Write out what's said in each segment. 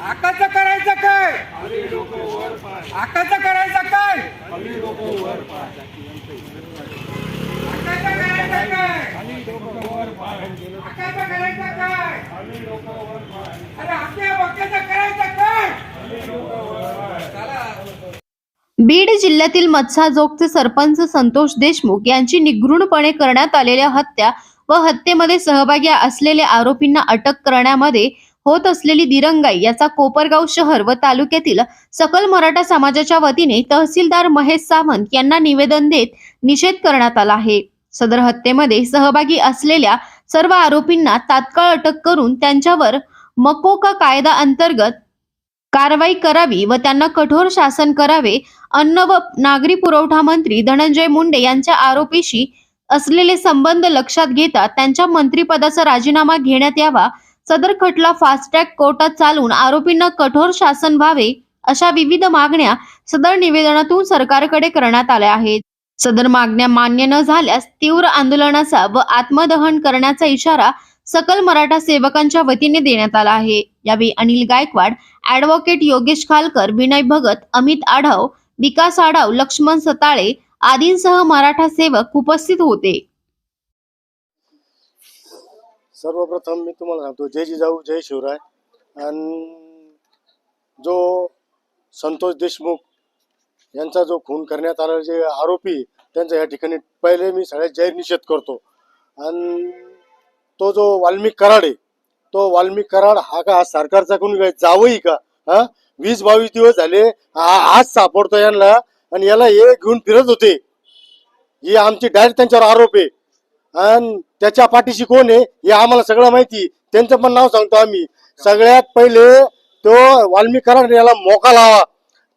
आकाचं करायचं काय? आकाचं करायचं काय? करायचं काय? बीड जिल्ह्यातील मत्साजोगचे सरपंच संतोष देशमुख यांची निगृणपणे करण्यात आलेल्या हत्या व हत्येमध्ये सहभागी असलेल्या आरोपींना अटक करण्यामध्ये होत असलेली दिरंगाई याचा कोपरगाव शहर व तालुक्यातील सकल मराठा समाजाच्या वतीने तहसीलदार महेश सावंत यांना निवेदन देत निषेध करण्यात आला आहे. सदर हत्येमध्ये सहभागी असलेल्या सर्व आरोपींना तात्काळ अटक करून त्यांच्यावर मकोका कायदा अंतर्गत कारवाई करावी व त्यांना कठोर शासन करावे अन्न व नागरी पुरवठा मंत्री धनंजय मुंडे यांच्या आरोपीशी असलेले संबंध लक्षात घेता त्यांच्या मंत्रिपदाचा राजीनामा घेण्यात यावा सदर खटला फास्टॅग कोर्टात चालून आरोपींना कठोर शासन व्हावे अशा विविध मागण्या सदर निवेदनातून सरकारकडे करण्यात आल्या आहेत. सदर मागण्या मान्य न झाल्यास तीव्र आंदोलनाचा व आत्मदहन करण्याचा इशारा सकल मराठा सेवकांच्या वतीने देण्यात आला आहे. यावेळी अनिल गायकवाड ऍडव्होकेट योगेश खालकर विनय भगत अमित आढाव विकास आढाव लक्ष्मण सताळे आदींसह मराठा सेवक उपस्थित होते. सर्वप्रथम मी तुम्हाला सांगतो जय जिजाऊ जय शिवराय. आणि जो संतोष देशमुख यांचा जो खून करण्यात आला जे आरोपी त्यांचा या ठिकाणी पहिले मी सगळ्यात जाहीर निषेध करतो. आणि तो जो वाल्मिक कराड आहे तो वाल्मिक कराड हा का हा सरकारचा कोणी काय जावंही का? हा? वीस बावीस दिवस झाले आज सापडतो यांना. आणि याला हे घेऊन फिरत होते. ही आमची डायरेक्ट त्यांच्यावर आरोप आहे. आणि त्याच्या पाठीशी कोण आहे हे आम्हाला सगळं माहिती त्यांचं पण नाव सांगतो आम्ही. सगळ्यात पहिले तो वाल्मिक कराड याला मोका लावा.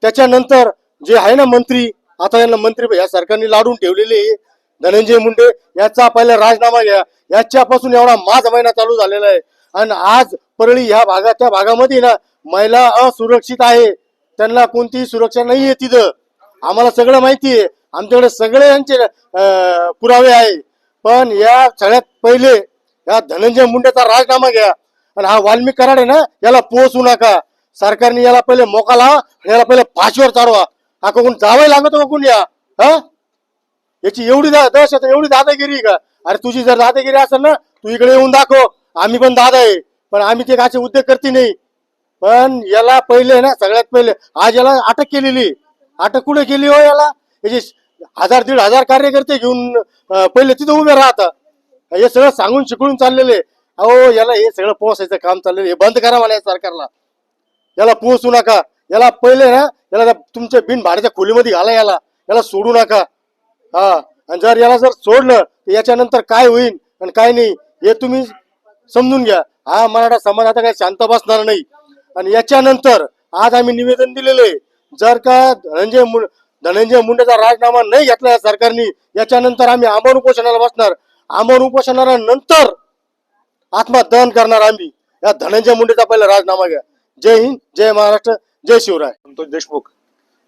त्याच्यानंतर जे आहे ना मंत्री आता यांना मंत्री या सरकारने लाडून ठेवलेले आहे, धनंजय मुंडे याचा पहिला राजीनामा घ्या. याच्यापासून एवढा माझ महिना चालू झालेला आहे. आणि आज परळी ह्या भागात त्या भागामध्ये ना महिला असुरक्षित आहे. त्यांना कोणतीही सुरक्षा नाही आहे तिथं. आम्हाला सगळं माहिती आहे. आमच्याकडे सगळे यांचे पुरावे आहे. पण या सगळ्यात पहिले या धनंजय मुंडेचा राजीनामा घ्या. आणि हा वाल्मिक कराड आहे ना याला पोहोचू नका. सरकारने याला पहिले मोका लावा याला पहिले फाशीवर चढवा हा कोण जावं लागत कोण या? हा? याची एवढी दहशत एवढी दादागिरी आहे का? अरे तुझी जर दादागिरी असेल ना तू इकडे येऊन दाखव. आम्ही पण दादा आहे. पण आम्ही ते काचे उद्योग करते नाही. पण याला पहिले ना सगळ्यात पहिले आज याला अटक केलेली. अटक कुठे केली हो याला? याची हजार दीड हजार कार्यकर्ते घेऊन पहिले तिथे उभे राहता. हे सगळं सांगून शिकवून चाललेले. अहो याला हे सगळं पोहोचायचं काम चाललेलं. हे बंद करा मला या सरकारला. याला पोहोचू नका. याला पहिले ना याला तुमच्या बिन भाड्याच्या खोलीमध्ये घाला याला. याला सोडू नका. हा. आणि जर याला जर सोडलं तर याच्यानंतर काय होईल आणि काय नाही हे तुम्ही समजून घ्या. हा मराठा समाज आता काही शांत बसणार नाही. आणि याच्यानंतर आज आम्ही निवेदन दिलेलं आहे. जर का धनंजय धनंजय मुंडेचा राजीनामा नाही घेतला या सरकारने याच्यानंतर आम्ही आमरण उपोषणाला बसणार. आमरण उपोषणानंतर आत्मदहन करणार आम्ही. या धनंजय मुंडेचा पहिला राजीनामा घ्या. जय हिंद जय महाराष्ट्र जय शिवराय. संतोष देशमुख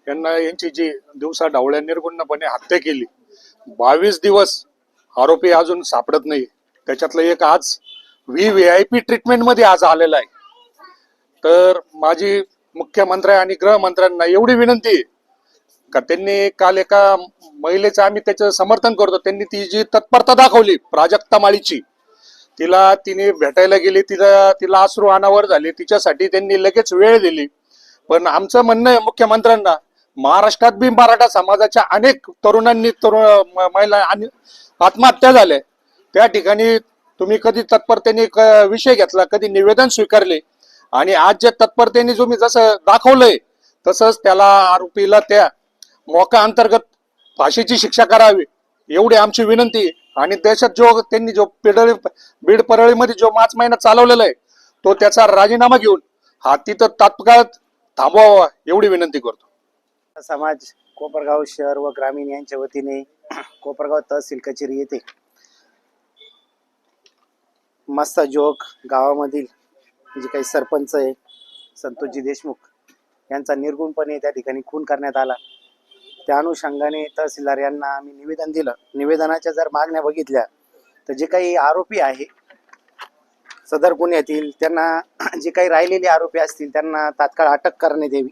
यांना यांची जी दिवसा डावळ्या निर्गुणपणे हत्या केली. बावीस दिवस आरोपी अजून सापडत नाही. त्याच्यातलं एक आज व्ही व्ही आय पी ट्रीटमेंटमध्ये आज आलेला आहे. तर माझी मुख्यमंत्री आणि गृहमंत्र्यांना एवढी विनंती आहे का त्यांनी काल एका महिलेचं आम्ही त्याचं समर्थन करतो. त्यांनी ती जी तत्परता दाखवली प्राजक्ता माळीची तिला तिने भेटायला गेली तिला तिला आश्रू अनावर झाले तिच्यासाठी त्यांनी लगेच वेळ दिली. पण आमचं म्हणणं आहे मुख्यमंत्र्यांना महाराष्ट्रात बी मराठा समाजाच्या अनेक तरुणांनी तरुण महिला आणि आत्महत्या झाल्या. त्या ठिकाणी तुम्ही कधी तत्परतेने क- विषय घेतला कधी निवेदन स्वीकारले? आणि आज जे तत्परतेने तुम्ही जसं दाखवलंय तसंच त्याला आरोपीला त्या मोका अंतर्गत फाशीची शिक्षा करावी एवढी आमची विनंती आणि देशात जो त्यांनी जो पिडळी बीड परळीमध्ये जो मार्च महिना चालवलेला आहे तो त्याचा राजीनामा घेऊन हा तिथं तात्काळ थांबवावा एवढी विनंती करतो. समाज कोपरगाव शहर व ग्रामीण यांच्या वतीने कोपरगाव तहसील कचेरी येथे मस्ता जोग गावामधील जे काही सरपंच आहे संतोषजी देशमुख यांचा निर्गुणपणे त्या ठिकाणी खून करण्यात आला. त्या अनुषंगाने तहसीलदार यांना आम्ही निवेदन दिलं. निवेदनाच्या जर मागण्या बघितल्या तर जे काही आरोपी आहे सदर गुन्ह्यातील त्यांना जे काही राहिलेले आरोपी असतील त्यांना तात्काळ अटक करण्यात यावी.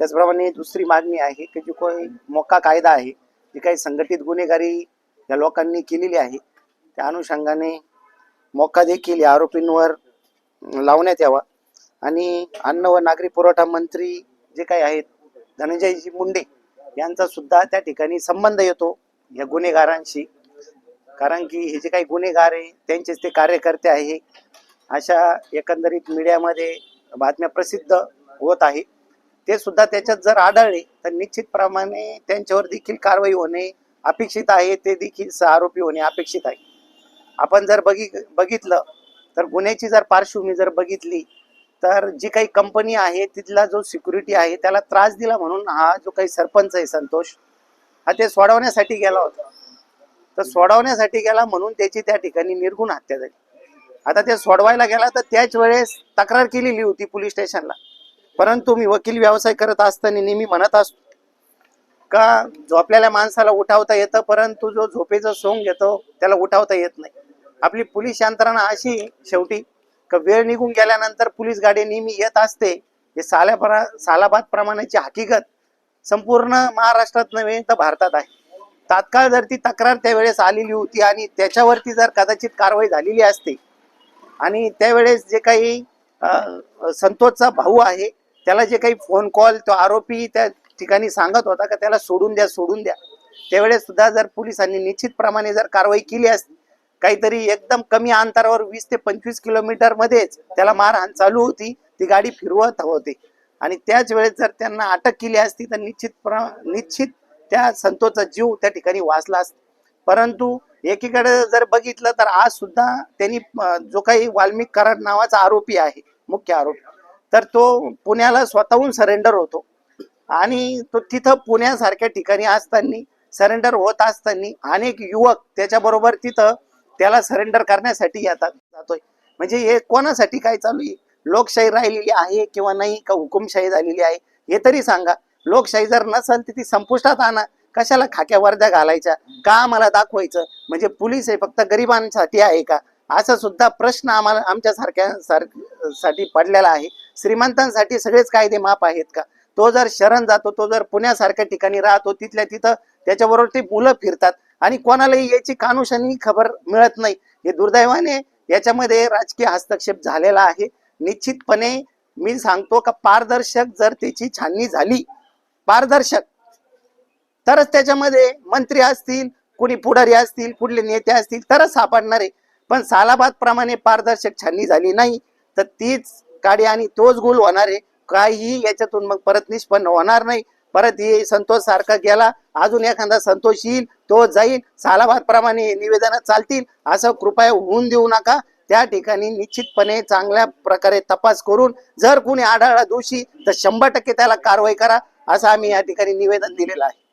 त्याचप्रमाणे दुसरी मागणी आहे की जो काही मोका कायदा आहे जी काही संघटित गुन्हेगारी या लोकांनी केलेली आहे त्या अनुषंगाने मोका देखील या आरोपींवर लावण्यात यावा. आणि अन्न व नागरी पुरवठा मंत्री जे काही आहेत धनंजयजी मुंडे यांचा सुद्धा त्या ठिकाणी संबंध येतो या गुन्हेगारांशी. कारण की हे जे काही गुन्हेगार आहे त्यांचेच ते कार्यकर्ते आहे. अशा एकंदरीत मीडियामध्ये बातम्या प्रसिद्ध होत आहे ते सुद्धा त्याच्यात जर आढळले तर निश्चितप्रमाणे त्यांच्यावर देखील कारवाई होणे अपेक्षित आहे. ते देखील आरोपी होणे अपेक्षित आहे. आपण जर बघि बघितलं तर गुन्ह्याची जर पार्श्वभूमी जर बघितली तर जी काही कंपनी आहे तिथला जो सिक्युरिटी आहे त्याला त्रास दिला म्हणून हा जो काही सरपंच आहे संतोष हा ते सोडवण्यासाठी गेला होता. तर सोडवण्यासाठी गेला म्हणून त्याची त्या ठिकाणी निर्गुण हत्या झाली. आता ते सोडवायला गेला तर त्याच वेळेस तक्रार केलेली होती पोलीस स्टेशनला. परंतु मी वकील व्यवसाय करत असताना नेहमी म्हणत असतो का झोपलेल्या माणसाला उठावता येतं परंतु जो झोपेचं सोंग घेतो त्याला उठावता येत नाही. आपली पोलीस यंत्रणा अशी शेवटी का वेळ निघून गेल्यानंतर पोलीस गाडी नेहमी येत असते. हे सालापरा सालाबाद प्रमाणाची हकीकत संपूर्ण महाराष्ट्रात नव्हे तर भारतात आहे. तात्काळ जर ती तक्रार त्यावेळेस आलेली होती आणि त्याच्यावरती जर कदाचित कारवाई झालेली असते. आणि त्यावेळेस जे काही संतोषचा भाऊ आहे त्याला जे काही फोन कॉल तो आरोपी त्या ठिकाणी सांगत होता का त्याला सोडून द्या सोडून द्या. त्यावेळेस सुद्धा जर पोलिसांनी निश्चितप्रमाणे जर कारवाई केली असती काहीतरी एकदम कमी अंतरावर वीस ते पंचवीस किलोमीटर मध्येच त्याला मारहाण चालू होती. ती गाडी फिरवत होते. आणि त्याच वेळेस जर त्यांना अटक केली असती तर निश्चित प्र- निश्चित त्या संतोचा जीव त्या ठिकाणी वाचला असता. परंतु एकीकडे जर बघितलं तर आज सुद्धा त्यांनी जो काही वाल्मिक कराड नावाचा आरोपी आहे मुख्य आरोपी तर तो पुण्याला स्वतःहून सरेंडर होतो. आणि तो तिथं पुण्यासारख्या ठिकाणी असताना सरेंडर होत असताना अनेक युवक त्याच्याबरोबर तिथं त्याला सरेंडर करण्यासाठी जातोय. म्हणजे हे कोणासाठी काय चालू आहे? लोकशाही राहिलेली आहे किंवा नाही? का हुकुमशाही झालेली आहे? हे तरी सांगा. लोकशाही जर नसेल तर ती संपुष्टात आणा. कशाला खाक्या वर्ध्या घालायच्या? का आम्हाला दाखवायचं? म्हणजे पोलीस हे फक्त गरिबांसाठी आहे का? असा सुद्धा प्रश्न आम्हाला आमच्या सारख्या सारसाठी पडलेला आहे. श्रीमंतांसाठी सगळेच कायदे माप आहेत का? तो जर शरण जातो तो जर पुण्यासारख्या ठिकाणी राहतो तिथल्या तिथं त्याच्याबरोबर ती मुलं फिरतात. आणि कोणालाही याची कानुषानी खबर मिळत नाही. हे दुर्दैवाने याच्यामध्ये राजकीय हस्तक्षेप झालेला आहे. निश्चितपणे मी सांगतो का पारदर्शक जर त्याची छाननी झाली पारदर्शक तरच त्याच्यामध्ये मंत्री असतील कुणी पुढारी असतील कुठले नेते असतील तरच सापडणार. आहे पण सालाबाद प्रमाणे पारदर्शक छाननी झाली नाही तर तीच काडी आणि तोच गोल होणार आहे. काही याच्यातून मग परत निष्पन्न होणार नाही. परत हे संतोष सारखा गेला. अजून एखादा संतोष येईल तो जाईल. सालाबाद प्रमाणे निवेदन चालतील. असं कृपया होऊन देऊ नका. त्या ठिकाणी निश्चितपणे चांगल्या प्रकारे तपास करून जर कुणी आढळला दोषी तर शंभर टक्के त्याला कारवाई करा. असं आम्ही या ठिकाणी निवेदन दिलेलं आहे.